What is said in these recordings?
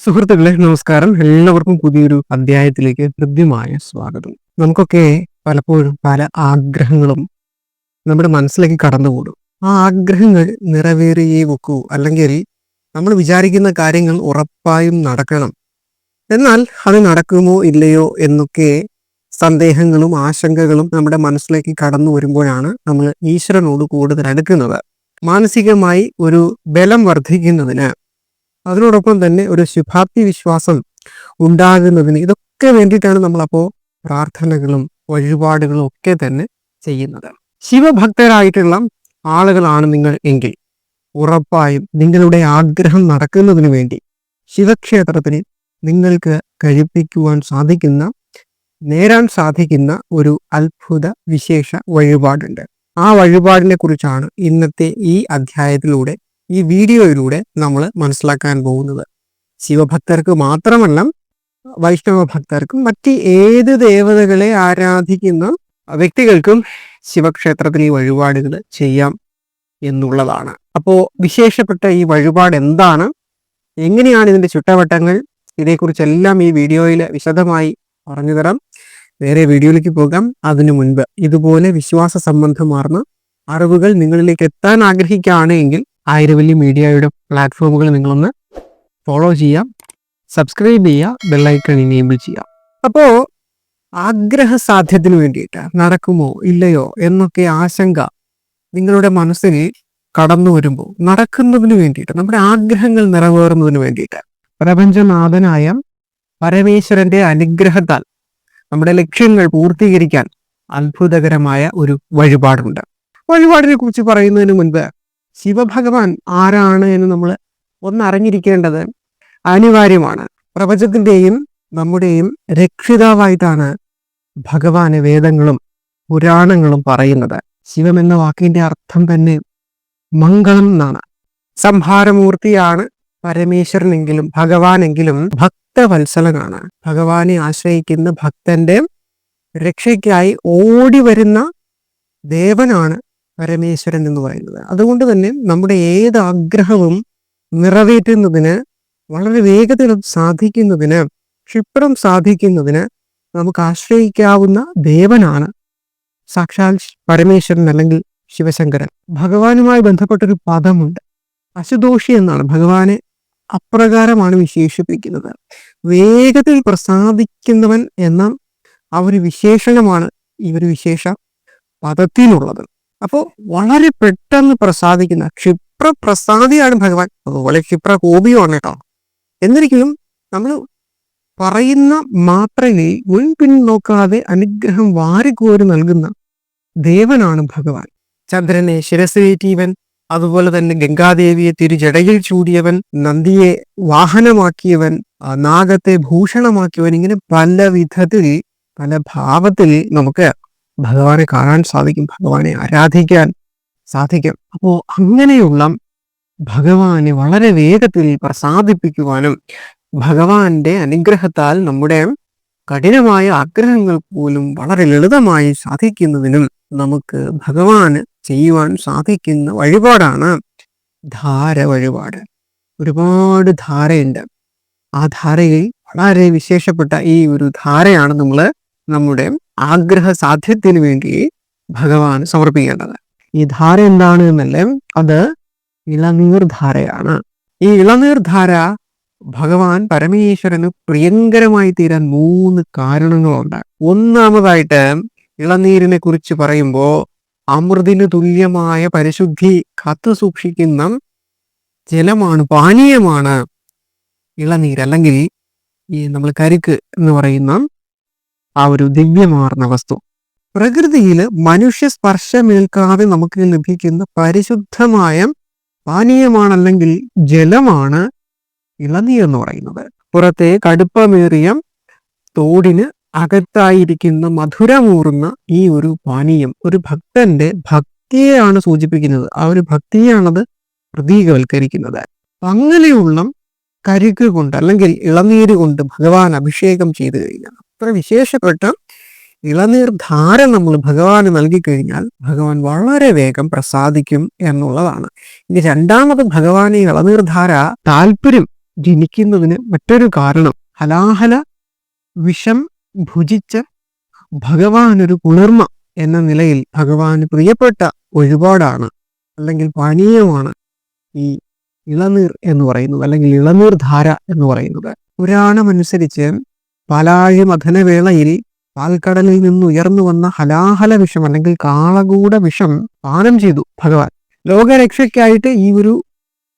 സുഹൃത്തുക്കളെ നമസ്കാരം. എല്ലാവർക്കും പുതിയൊരു അധ്യായത്തിലേക്ക് ഹൃദ്യമായ സ്വാഗതം. നമുക്കൊക്കെ പലപ്പോഴും പല ആഗ്രഹങ്ങളും നമ്മുടെ മനസ്സിലേക്ക് കടന്നുകൂടും. ആ ആഗ്രഹങ്ങൾ നിറവേറിയേ വെക്കൂ അല്ലെങ്കിൽ നമ്മൾ വിചാരിക്കുന്ന കാര്യങ്ങൾ ഉറപ്പായും നടക്കണം. എന്നാൽ അത് നടക്കുമോ ഇല്ലയോ എന്നൊക്കെ സന്ദേഹങ്ങളും ആശങ്കകളും നമ്മുടെ മനസ്സിലേക്ക് കടന്നു വരുമ്പോഴാണ് നമ്മൾ ഈശ്വരനോട് കൂടുതൽ അടുക്കുന്നത്. മാനസികമായി ഒരു ബലം വർദ്ധിക്കുന്നതിന് അതിനോടൊപ്പം തന്നെ ഒരു ശുഭാപ്തി വിശ്വാസം ഉണ്ടാകുന്നതിന് ഇതൊക്കെ വേണ്ടിയിട്ടാണ് നമ്മളപ്പോൾ പ്രാർത്ഥനകളും വഴിപാടുകളും ഒക്കെ തന്നെ ചെയ്യുന്നത്. ശിവഭക്തരായിട്ടുള്ള ആളുകളാണ് നിങ്ങൾ എങ്കിൽ ഉറപ്പായും നിങ്ങളുടെ ആഗ്രഹം നടക്കുന്നതിന് വേണ്ടി ശിവക്ഷേത്രത്തിന് നിങ്ങൾക്ക് കഴിപ്പിക്കുവാൻ സാധിക്കുന്ന നേരാൻ സാധിക്കുന്ന ഒരു അത്ഭുത വിശേഷ വഴിപാടുണ്ട്. ആ വഴിപാടിനെ കുറിച്ചാണ് ഇന്നത്തെ ഈ അധ്യായത്തിലൂടെ ഈ വീഡിയോയിലൂടെ നമ്മൾ മനസ്സിലാക്കാൻ പോകുന്നത്. ശിവഭക്തർക്ക് മാത്രമല്ല വൈഷ്ണവ ഭക്തർക്കും മറ്റ് ഏത് ദേവതകളെ ആരാധിക്കുന്ന വ്യക്തികൾക്കും ശിവക്ഷേത്രത്തിൽ ഈ വഴിപാടുകൾ ചെയ്യാം എന്നുള്ളതാണ്. അപ്പോൾ വിശേഷപ്പെട്ട ഈ വഴിപാട് എന്താണ്? എങ്ങനെയാണ് ഇതിന്റെ ചുട്ടവട്ടങ്ങൾ? ഇതേക്കുറിച്ചെല്ലാം ഈ വീഡിയോയിൽ വിശദമായി പറഞ്ഞു തരാം. വേറെ വീഡിയോയിലേക്ക് പോകാം. അതിനു മുൻപ് ഇതുപോലെ വിശ്വാസ സംബന്ധമാർന്ന അറിവുകൾ നിങ്ങളിലേക്ക് എത്താൻ ആഗ്രഹിക്കുകയാണെങ്കിൽ ആയിരവല്ലി മീഡിയയുടെ പ്ലാറ്റ്ഫോമുകൾ നിങ്ങളൊന്ന് ഫോളോ ചെയ്യാം. സബ്സ്ക്രൈബ് ചെയ്യുക ബെല്ലൈക്കൺ ഇനേബിൾ ചെയ്യാം. അപ്പോൾ ആഗ്രഹ സാധ്യത്തിന് വേണ്ടിയിട്ട് നടക്കുമോ ഇല്ലയോ എന്നൊക്കെ ആശങ്ക നിങ്ങളുടെ മനസ്സിനെ കടന്നു വരുമ്പോൾ നടക്കുന്നതിന് വേണ്ടിയിട്ട് നമ്മുടെ ആഗ്രഹങ്ങൾ നിറവേറുന്നതിന് വേണ്ടിയിട്ട്. പ്രപഞ്ചനാഥനായ പരമേശ്വരന്റെ അനുഗ്രഹത്താൽ നമ്മുടെ ലക്ഷ്യങ്ങൾ പൂർത്തീകരിക്കാൻ അത്ഭുതകരമായ ഒരു വഴിപാടുണ്ട്. വഴിപാടിനെ കുറിച്ച് പറയുന്നതിന് മുൻപ് ശിവഭഗവാൻ ആരാണ് എന്ന് നമ്മൾ ഒന്നറിഞ്ഞിരിക്കേണ്ടത് അനിവാര്യമാണ്. പ്രപഞ്ചത്തിന്റെയും നമ്മുടെയും രക്ഷിതാവായിട്ടാണ് ഭഗവാന് വേദങ്ങളും പുരാണങ്ങളും പറയുന്നത്. ശിവം എന്ന വാക്കിന്റെ അർത്ഥം തന്നെ മംഗളം എന്നാണ്. സംഹാരമൂർത്തിയാണ് പരമേശ്വരനെങ്കിലും ഭഗവാനെങ്കിലും ഭക്തവത്സലനാണ്. ഭഗവാനെ ആശ്രയിക്കുന്ന ഭക്തന്റെ രക്ഷയ്ക്കായി ഓടി വരുന്ന ദേവനാണ് പരമേശ്വരൻ എന്ന് പറയുന്നത്. അതുകൊണ്ട് തന്നെ നമ്മുടെ ഏത് ആഗ്രഹവും നിറവേറ്റുന്നതിന് വളരെ വേഗത്തിൽ സാധിക്കുന്നതിന് ക്ഷിപ്രം സാധിക്കുന്നതിന് നമുക്ക് ആശ്രയിക്കാവുന്ന ദേവനാണ് സാക്ഷാൽ പരമേശ്വരൻ അല്ലെങ്കിൽ ശിവശങ്കരൻ. ഭഗവാനുമായി ബന്ധപ്പെട്ടൊരു പദമുണ്ട്. അശുദോഷി എന്നാണ്. ഭഗവാനെ അപ്രകാരമാണ് വിശേഷിപ്പിക്കുന്നത്. വേഗത്തിൽ പ്രസാദിക്കുന്നവൻ എന്ന ആ ഒരു വിശേഷണമാണ് ഈ ഒരു വിശേഷ പദത്തിനുള്ളത്. അപ്പോൾ വളരെ പെട്ടെന്ന് പ്രസാദിക്കുന്ന ക്ഷിപ്ര പ്രസാദിയാണ് ഭഗവാൻ. അതുപോലെ ക്ഷിപ്ര കോപിയുമാണ് കേട്ടോ. എന്നിരിക്കലും നമ്മൾ പറയുന്ന മാത്രയിൽ മുൻപിൻ നോക്കാതെ അനുഗ്രഹം വാരിക്കോരി നൽകുന്ന ദേവനാണ് ഭഗവാൻ. ചന്ദ്രനെ ശിരസേറ്റീവൻ അതുപോലെ തന്നെ ഗംഗാദേവിയെ തിരുജടയിൽ ചൂടിയവൻ നന്ദിയെ വാഹനമാക്കിയവൻ നാഗത്തെ ഭൂഷണമാക്കിയവൻ ഇങ്ങനെ പല വിധത്തിൽ പല ഭാവത്തിൽ നമുക്ക് ഭഗവാനെ കാണാൻ സാധിക്കും ഭഗവാനെ ആരാധിക്കാൻ സാധിക്കും. അപ്പോൾ അങ്ങനെയുള്ള ഭഗവാനെ വളരെ വേഗത്തിൽ പ്രസാദിപ്പിക്കുവാനും ഭഗവാന്റെ അനുഗ്രഹത്താൽ നമ്മുടെ കഠിനമായ ആഗ്രഹങ്ങൾ പോലും വളരെ ലളിതമായി സാധിക്കുന്നതിനും നമുക്ക് ഭഗവാന് ചെയ്യുവാൻ സാധിക്കുന്ന വഴിപാടാണ് ധാര വഴിപാട്. ഒരുപാട് ധാരയുണ്ട്. ആ ധാരയിൽ വളരെ വിശേഷപ്പെട്ട ഈ ഒരു ധാരയാണ് നമ്മൾ നമ്മുടെ ആഗ്രഹ സാധ്യത്തിന് വേണ്ടി ഭഗവാൻ സമർപ്പിക്കേണ്ടത്. ഈ ധാര എന്താണ് എന്നല്ലേ? അത് ഇളനീർ ധാരയാണ് ഈ ഇളനീർ ധാര ഭഗവാൻ പരമേശ്വരന് പ്രിയങ്കരമായി തീരാൻ മൂന്ന് കാരണങ്ങളുണ്ട്. ഒന്നാമതായിട്ട് ഇളനീരിനെ കുറിച്ച് പറയുമ്പോൾ അമൃതിന് തുല്യമായ പരിശുദ്ധി കത്തു സൂക്ഷിക്കുന്ന ജലമാണ് പാനീയമാണ് ഇളനീർ അല്ലെങ്കിൽ ഈ നമ്മൾ കരുക്ക് എന്ന് പറയുന്ന ആ ഒരു ദിവ്യമാർന്ന വസ്തു. പ്രകൃതിയിൽ മനുഷ്യ സ്പർശമേൽക്കാതെ നമുക്ക് ലഭിക്കുന്ന പരിശുദ്ധമായ പാനീയമാണല്ലെങ്കിൽ ജലമാണ് ഇളനീർ എന്ന് പറയുന്നത്. പുറത്തെ കടുപ്പമേറിയ തോടിന് അകത്തായിരിക്കുന്ന മധുരമൂറുന്ന ഈ ഒരു പാനീയം ഒരു ഭക്തന്റെ ഭക്തിയെയാണ് സൂചിപ്പിക്കുന്നത്. ആ ഒരു ഭക്തിയാണത് പ്രതീകവൽക്കരിക്കുന്നത്. അങ്ങനെയുള്ള കരിക്ക് കൊണ്ട് അല്ലെങ്കിൽ ഇളനീര് കൊണ്ട് ഭഗവാൻ അഭിഷേകം ചെയ്തു കഴിഞ്ഞാൽ അത്ര വിശേഷപ്പെട്ട ഇളനീർ ധാര നമ്മൾ ഭഗവാന് നൽകി കഴിഞ്ഞാൽ ഭഗവാൻ വളരെ വേഗം പ്രസാദിക്കും എന്നുള്ളതാണ്. ഇനി രണ്ടാമത് ഭഗവാൻ ഈ ഇളനീർ ധാര താല്പര്യം ജനിക്കുന്നതിന് മറ്റൊരു കാരണം. ഹലാഹല വിഷം ഭുജിച്ച ഭഗവാൻ ഒരു കുളിർമ എന്ന നിലയിൽ ഭഗവാന് പ്രിയപ്പെട്ട ഒരുപാടാണ്. അല്ലെങ്കിൽ പാനീയമാണ് ഈ ഇളനീർ എന്ന് പറയുന്നത് അല്ലെങ്കിൽ ഇളനീർ ധാര എന്ന് പറയുന്നത്. പുരാണമനുസരിച്ച് പാലാഴി മഥനവേളയിൽ പാൽക്കടലിൽ നിന്ന് ഉയർന്നു വന്ന ഹലാഹല വിഷം അല്ലെങ്കിൽ കാളകൂട വിഷം പാനം ചെയ്തു ഭഗവാൻ. ലോകരക്ഷയ്ക്കായിട്ട് ഈ ഒരു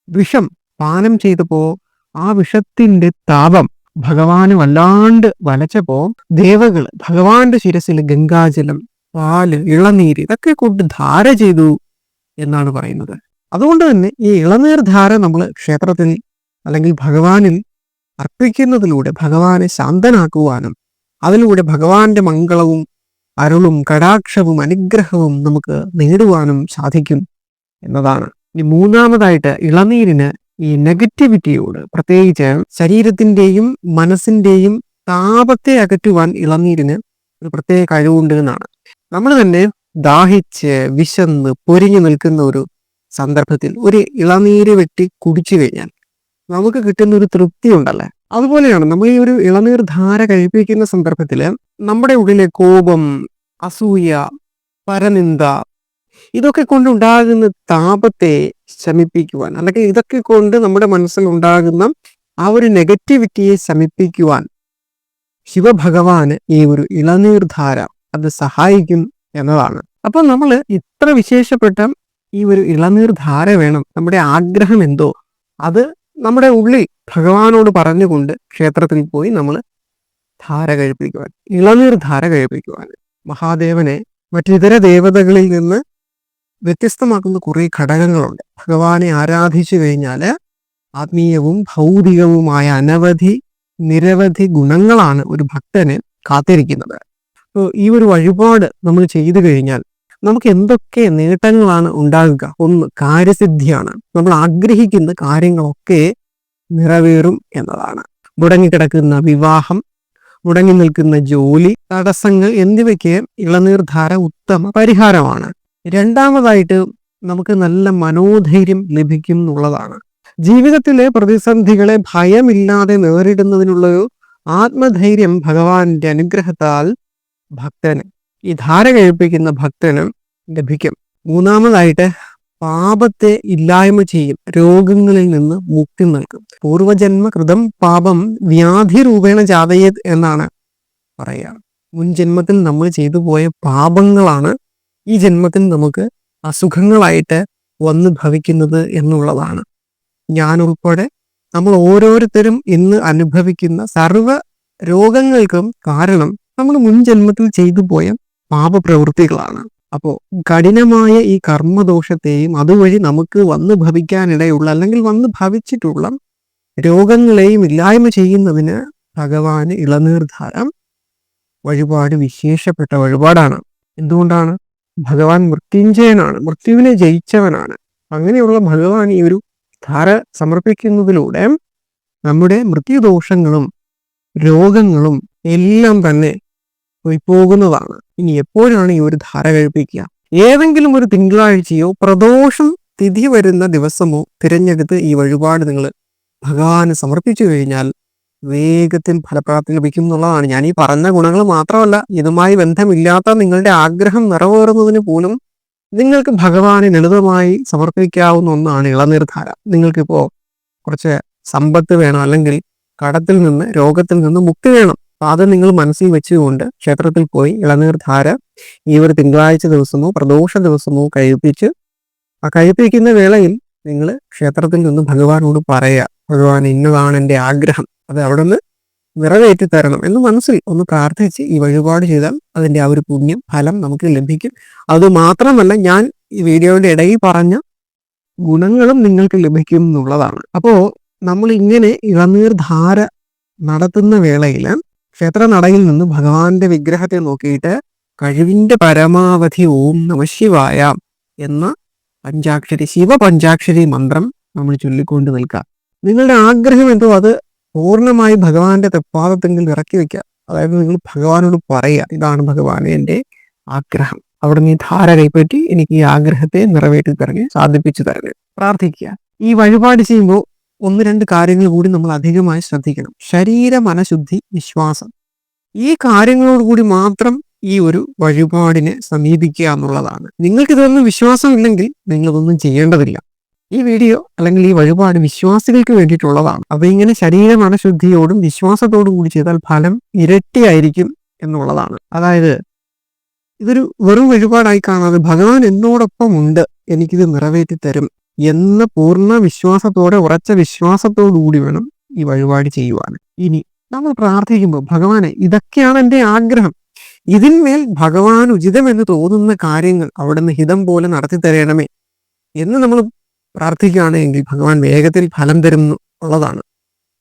വിഷം പാനം ചെയ്തപ്പോ ആ വിഷത്തിന്റെ താപം ഭഗവാന് വല്ലാണ്ട് വലച്ചപ്പോ ദേവകൾ ഭഗവാന്റെ ശിരസിൽ ഗംഗാജലം പാൽ ഇളനീര് ഇതൊക്കെ കൊണ്ട് ധാര ചെയ്തു എന്നാണ് പറയുന്നത്. അതുകൊണ്ട് തന്നെ ഈ ഇളനീർ ധാര നമ്മൾ ക്ഷേത്രത്തിൽ അല്ലെങ്കിൽ ഭഗവാനിൽ അർപ്പിക്കുന്നതിലൂടെ ഭഗവാനെ ശാന്തനാക്കുവാനും അതിലൂടെ ഭഗവാന്റെ മംഗളവും അരുളും കടാക്ഷവും അനുഗ്രഹവും നമുക്ക് നേടുവാനും സാധിക്കും എന്നതാണ്. ഇനി മൂന്നാമതായിട്ട് ഇളനീരിന് ഈ നെഗറ്റിവിറ്റിയോട് പ്രത്യേകിച്ച് ശരീരത്തിന്റെയും മനസ്സിന്റെയും താപത്തെ അകറ്റുവാൻ ഇളനീരിന് ഒരു പ്രത്യേക കഴിവുണ്ട് എന്നാണ്. നമ്മൾ തന്നെ ദാഹിച്ച് വിശന്ന് പൊരിഞ്ഞു നിൽക്കുന്ന ഒരു സന്ദർഭത്തിൽ ഒരു ഇളനീര് വെട്ടി കുടിച്ചു കഴിഞ്ഞാൽ നമുക്ക് കിട്ടുന്ന ഒരു തൃപ്തി ഉണ്ടല്ലേ അതുപോലെയാണ് നമ്മൾ ഈ ഒരു ഇളനീർ ധാര കഴിപ്പിക്കുന്ന സന്ദർഭത്തിൽ നമ്മുടെ ഉള്ളിലെ കോപം അസൂയ പരനിന്ദ ഇതൊക്കെ കൊണ്ടുണ്ടാകുന്ന താപത്തെ ശമിപ്പിക്കുവാൻ അല്ലെങ്കിൽ ഇതൊക്കെ കൊണ്ട് നമ്മുടെ മനസ്സിൽ ഉണ്ടാകുന്ന ആ ഒരു നെഗറ്റിവിറ്റിയെ ശമിപ്പിക്കുവാൻ ശിവഭഗവാന് ഈ ഒരു ഇളനീർ ധാര അത് സഹായിക്കും എന്നതാണ്. അപ്പൊ നമ്മൾ ഇത്ര വിശേഷപ്പെട്ട ഈ ഒരു ഇളനീർ ധാര വേണം. നമ്മുടെ ആഗ്രഹം എന്തോ? അത് നമ്മുടെ ഉള്ളിൽ ഭഗവാനോട് പറഞ്ഞുകൊണ്ട് ക്ഷേത്രത്തിൽ പോയി നമ്മൾ ധാര കഴിപ്പിക്കുവാൻ ഇളനീർ ധാര കഴിപ്പിക്കുവാൻ മഹാദേവനെ മറ്റിതര ദേവതകളിൽ നിന്ന് വ്യത്യസ്തമാക്കുന്ന കുറേ ഘടകങ്ങളുണ്ട്. ഭഗവാനെ ആരാധിച്ചു കഴിഞ്ഞാൽ ആത്മീയവും ഭൗതികവുമായ അനവധി നിരവധി ഗുണങ്ങളാണ് ഒരു ഭക്തനെ കാത്തിരിക്കുന്നത്. അപ്പോൾ ഈ ഒരു വഴിപാട് നമ്മൾ ചെയ്തു കഴിഞ്ഞാൽ നമുക്ക് എന്തൊക്കെ നേട്ടങ്ങളാണ് ഉണ്ടാകുക? ഒന്ന് കാര്യസിദ്ധിയാണ്. നമ്മൾ ആഗ്രഹിക്കുന്ന കാര്യങ്ങളൊക്കെ നിറവേറും എന്നതാണ്. മുടങ്ങിക്കിടക്കുന്ന വിവാഹം മുടങ്ങി നിൽക്കുന്ന ജോലി തടസ്സങ്ങൾ എന്നിവയ്ക്ക് ഇളനീർധാര ഉത്തമ പരിഹാരമാണ്. രണ്ടാമതായിട്ട് നമുക്ക് നല്ല മനോധൈര്യം ലഭിക്കും എന്നുള്ളതാണ്. ജീവിതത്തിലെ പ്രതിസന്ധികളെ ഭയമില്ലാതെ നേരിടുന്നതിനുള്ള ആത്മധൈര്യം ഭഗവാന്റെ അനുഗ്രഹത്താൽ ഭക്തന് ഈ ധാര കഴിപ്പിക്കുന്ന ഭക്തന് ലഭിക്കും. മൂന്നാമതായിട്ട് പാപത്തെ ഇല്ലായ്മ ചെയ്യും. രോഗങ്ങളിൽ നിന്ന് മുക്തി നൽകും. പൂർവജന്മ കൃതം പാപം വ്യാധി രൂപേണ ജാതയത് എന്നാണ് പറയുക. മുൻ ജന്മത്തിൽ നമ്മൾ ചെയ്തു പോയ പാപങ്ങളാണ് ഈ ജന്മത്തിൽ നമുക്ക് അസുഖങ്ങളായിട്ട് വന്ന് ഭവിക്കുന്നത് എന്നുള്ളതാണ്. ഞാൻ ഉൾപ്പെടെ നമ്മൾ ഓരോരുത്തരും ഇന്ന് അനുഭവിക്കുന്ന സർവ രോഗങ്ങൾക്കും കാരണം നമ്മൾ മുൻ ജന്മത്തിൽ ചെയ്തു പോയ പാപപ്രവൃത്തികളാണ്. അപ്പോൾ കഠിനമായ ഈ കർമ്മദോഷത്തെയും അതുവഴി നമുക്ക് വന്ന് ഭവിക്കാനിടയുള്ള അല്ലെങ്കിൽ വന്ന് ഭവിച്ചിട്ടുള്ള രോഗങ്ങളെയും ഇല്ലായ്മ ചെയ്യുന്നതിന് ഭഗവാന് ഇളനീർധാരം വഴിപാട് വിശേഷപ്പെട്ട വഴിപാടാണ്. എന്തുകൊണ്ടാണ്? ഭഗവാൻ മൃത്യുഞ്ജയനാണ്. മൃത്യുവിനെ ജയിച്ചവനാണ്. അങ്ങനെയുള്ള ഭഗവാൻ ഈ ഒരു ധാര സമർപ്പിക്കുന്നതിലൂടെ നമ്മുടെ മൃത്യുദോഷങ്ങളും രോഗങ്ങളും എല്ലാം തന്നെ പോയി പോകുന്നതാണ്. ഇനി എപ്പോഴാണ് ഈ ഒരു ധാര കഴിപ്പിക്കുക ഏതെങ്കിലും ഒരു തിങ്കളാഴ്ചയോ പ്രദോഷം തിഥി വരുന്ന ദിവസമോ തിരഞ്ഞെടുത്ത് ഈ വഴിപാട് നിങ്ങൾ ഭഗവാന് സമർപ്പിച്ചു കഴിഞ്ഞാൽ വേഗത്തിൽ ഫലപ്രാപ്തി ലഭിക്കും എന്നുള്ളതാണ്. ഞാൻ ഈ പറഞ്ഞ ഗുണങ്ങൾ മാത്രമല്ല ഇതുമായി ബന്ധമില്ലാത്ത നിങ്ങളുടെ ആഗ്രഹം നിറവേറുന്നതിന് പോലും നിങ്ങൾക്ക് ഭഗവാനെ ലളിതമായി സമർപ്പിക്കാവുന്ന ഒന്നാണ് ഇളനീർധാര നിങ്ങൾക്കിപ്പോ കുറച്ച് സമ്പത്ത് വേണം അല്ലെങ്കിൽ കടത്തിൽ നിന്ന് രോഗത്തിൽ നിന്ന് മുക്തി വേണം. അത് നിങ്ങൾ മനസ്സിൽ വെച്ചുകൊണ്ട് ക്ഷേത്രത്തിൽ പോയി ഇളനീർ ധാര ഈ ഒരു തിങ്കളാഴ്ച ദിവസമോ പ്രദോഷ ദിവസമോ കഴിപ്പിച്ച് ആ കഴിപ്പിക്കുന്ന വേളയിൽ നിങ്ങൾ ക്ഷേത്രത്തിൽ നിന്ന് ഭഗവാനോട് പറയുക ഭഗവാൻ ഇന്നതാണ് എന്റെ ആഗ്രഹം. അത് അവിടെ നിന്ന് നിറവേറ്റി തരണം. എന്ന് മനസ്സിൽ ഒന്ന് പ്രാർത്ഥിച്ച് ഈ വഴിപാട് ചെയ്താൽ അതിന്റെ ആ ഒരു പുണ്യം ഫലം നമുക്ക് ലഭിക്കും. അത് മാത്രമല്ല ഞാൻ ഈ വീഡിയോയുടെ ഇടയിൽ പറഞ്ഞ ഗുണങ്ങളും നിങ്ങൾക്ക് ലഭിക്കും എന്നുള്ളതാണ്. അപ്പോ നമ്മൾ ഇങ്ങനെ ഇളനീർ ധാര നടത്തുന്ന വേളയിൽ ക്ഷേത്ര നടയിൽ നിന്ന് ഭഗവാന്റെ വിഗ്രഹത്തെ നോക്കിയിട്ട് കഴിവിന്റെ പരമാവധി ഓം നമശിവായ എന്ന പഞ്ചാക്ഷരി ശിവ പഞ്ചാക്ഷരി മന്ത്രം നമ്മൾ ചൊല്ലിക്കൊണ്ട് നിൽക്കാം നിങ്ങളുടെ ആഗ്രഹം എന്തോ അത് പൂർണമായി ഭഗവാന്റെ തെപ്പാദത്തെങ്കിൽ ഇറക്കി വെക്കുക. അതായത് നിങ്ങൾ ഭഗവാനോട് പറയുക ഇതാണ് ഭഗവാനെ എന്റെ ആഗ്രഹം. അവിടെ നീ ധാര കൈപ്പറ്റി എനിക്ക് ഈ ആഗ്രഹത്തെ നിറവേറ്റി തരണേ സാധിപ്പിച്ചു തരണേ പ്രാർത്ഥിക്കുക. ഈ വഴിപാട് ചെയ്യുമ്പോൾ ഒന്ന് രണ്ട് കാര്യങ്ങൾ കൂടി നമ്മൾ അധികമായി ശ്രദ്ധിക്കണം. ശരീര മനഃശുദ്ധി വിശ്വാസം ഈ കാര്യങ്ങളോട് കൂടി മാത്രം ഈ ഒരു വഴിപാടിനെ സമീപിക്കുക എന്നുള്ളതാണ്. നിങ്ങൾക്ക് ഇതൊന്നും വിശ്വാസമില്ലെങ്കിൽ നിങ്ങൾ ഇതൊന്നും ചെയ്യേണ്ടതില്ല. ഈ വീഡിയോ അല്ലെങ്കിൽ ഈ വഴിപാട് വിശ്വാസികൾക്ക് വേണ്ടിയിട്ടുള്ളതാണ്. അപ്പൊ ഇങ്ങനെ ശരീര മനഃശുദ്ധിയോടും വിശ്വാസത്തോടും കൂടി ചെയ്താൽ ഫലം ഇരട്ടിയായിരിക്കും എന്നുള്ളതാണ്. അതായത് ഇതൊരു വെറും വഴിപാടായി കാണാതെ ഭഗവാൻ എന്നോടൊപ്പം ഉണ്ട് എനിക്കിത് നിറവേറ്റി തരും എന്ന പൂർണ വിശ്വാസത്തോടെ ഉറച്ച വിശ്വാസത്തോടു കൂടി വേണം ഈ വഴിപാട് ചെയ്യുവാൻ. ഇനി നമ്മൾ പ്രാർത്ഥിക്കുമ്പോൾ ഭഗവാനെ ഇതൊക്കെയാണ് എന്റെ ആഗ്രഹം. ഇതിന്മേൽ ഭഗവാൻ ഉചിതമെന്ന് തോന്നുന്ന കാര്യങ്ങൾ അവിടുന്ന് ഹിതം പോലെ നടത്തി തരണമേ എന്ന് നമ്മൾ പ്രാർത്ഥിക്കുകയാണെങ്കിൽ ഭഗവാൻ വേഗത്തിൽ ഫലം തരും ഉള്ളതാണ്.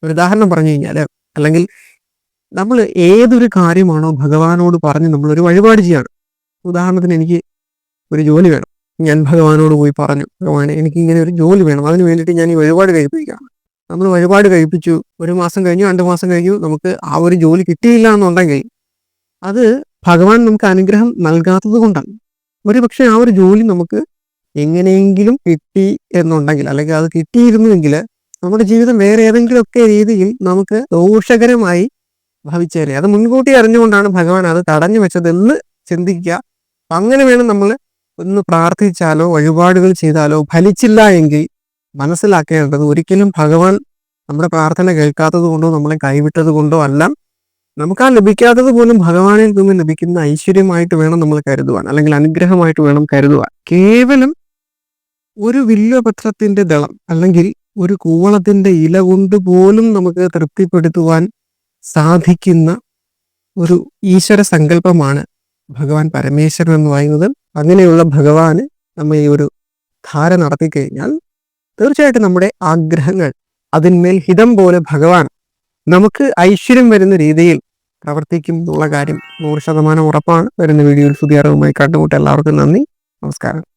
ഒരു ഉദാഹരണം പറഞ്ഞു കഴിഞ്ഞാൽ അല്ലെങ്കിൽ നമ്മൾ ഏതൊരു കാര്യമാണോ ഭഗവാനോട് പറഞ്ഞ് നമ്മളൊരു വഴിപാട് ചെയ്യാണ്. ഉദാഹരണത്തിന് എനിക്ക് ഒരു ജോലി വേണം. ഞാൻ ഭഗവാനോട് പോയി പറഞ്ഞു ഭഗവാനെ എനിക്ക് ഇങ്ങനെ ഒരു ജോലി വേണം. അതിന് വേണ്ടിയിട്ട് ഞാൻ ഈ വഴിപാട് കഴിപ്പിക്കുകയാണ്. നമ്മൾ വഴിപാട് കഴിപ്പിച്ചു. ഒരു മാസം കഴിഞ്ഞു രണ്ട് മാസം കഴിഞ്ഞു നമുക്ക് ആ ഒരു ജോലി കിട്ടിയില്ല എന്നുണ്ടെങ്കിൽ അത് ഭഗവാൻ നമുക്ക് അനുഗ്രഹം നൽകാത്തത് കൊണ്ടാണ്. ഒരു ആ ഒരു ജോലി നമുക്ക് എങ്ങനെയെങ്കിലും കിട്ടി എന്നുണ്ടെങ്കിൽ അല്ലെങ്കിൽ അത് കിട്ടിയിരുന്നുവെങ്കിൽ നമ്മുടെ ജീവിതം വേറെ ഏതെങ്കിലും ഒക്കെ രീതിയിൽ നമുക്ക് ദോഷകരമായി ഭവിച്ചേരെ അത് മുൻകൂട്ടി അറിഞ്ഞുകൊണ്ടാണ് ഭഗവാൻ അത് തടഞ്ഞു വെച്ചതെന്ന് ചിന്തിക്കുക. അങ്ങനെ വേണം നമ്മൾ ഒന്ന് പ്രാർത്ഥിച്ചാലോ വഴിപാടുകൾ ചെയ്താലോ ഫലിച്ചില്ല എങ്കിൽ മനസ്സിലാക്കേണ്ടത് ഒരിക്കലും ഭഗവാൻ നമ്മുടെ പ്രാർത്ഥന കേൾക്കാത്തത് കൊണ്ടോ നമ്മളെ കൈവിട്ടത് കൊണ്ടോ അല്ല. നമുക്ക് ആ ലഭിക്കാത്തത് പോലും ഭഗവാനിൽ നിന്ന് ലഭിക്കുന്ന ഐശ്വര്യമായിട്ട് വേണം നമ്മൾ കരുതുവാൻ അല്ലെങ്കിൽ അനുഗ്രഹമായിട്ട് വേണം കരുതുവാൻ. കേവലം ഒരു വില്വപത്രത്തിന്റെ ദളം അല്ലെങ്കിൽ ഒരു കൂവളത്തിന്റെ ഇല കൊണ്ട് പോലും നമുക്ക് തൃപ്തിപ്പെടുത്തുവാൻ സാധിക്കുന്ന ഒരു ഈശ്വര സങ്കല്പമാണ് ഭഗവാൻ പരമേശ്വരൻ എന്ന് പറയുന്നത്. അങ്ങനെയുള്ള ഭഗവാന് നമ്മൾ ഈ ഒരു ധാര നടത്തി കഴിഞ്ഞാൽ തീർച്ചയായിട്ടും നമ്മുടെ ആഗ്രഹങ്ങൾ അതിന്മേൽ ഹിതം പോലെ ഭഗവാൻ നമുക്ക് ഐശ്വര്യം വരുന്ന രീതിയിൽ പ്രവർത്തിക്കും എന്നുള്ള കാര്യം നൂറ് ശതമാനം ഉറപ്പാണ്. വരുന്ന വീഡിയോയിൽ പുതിയ അറിവുമായി കണ്ടുമുട്ട എല്ലാവർക്കും നന്ദി. നമസ്കാരം.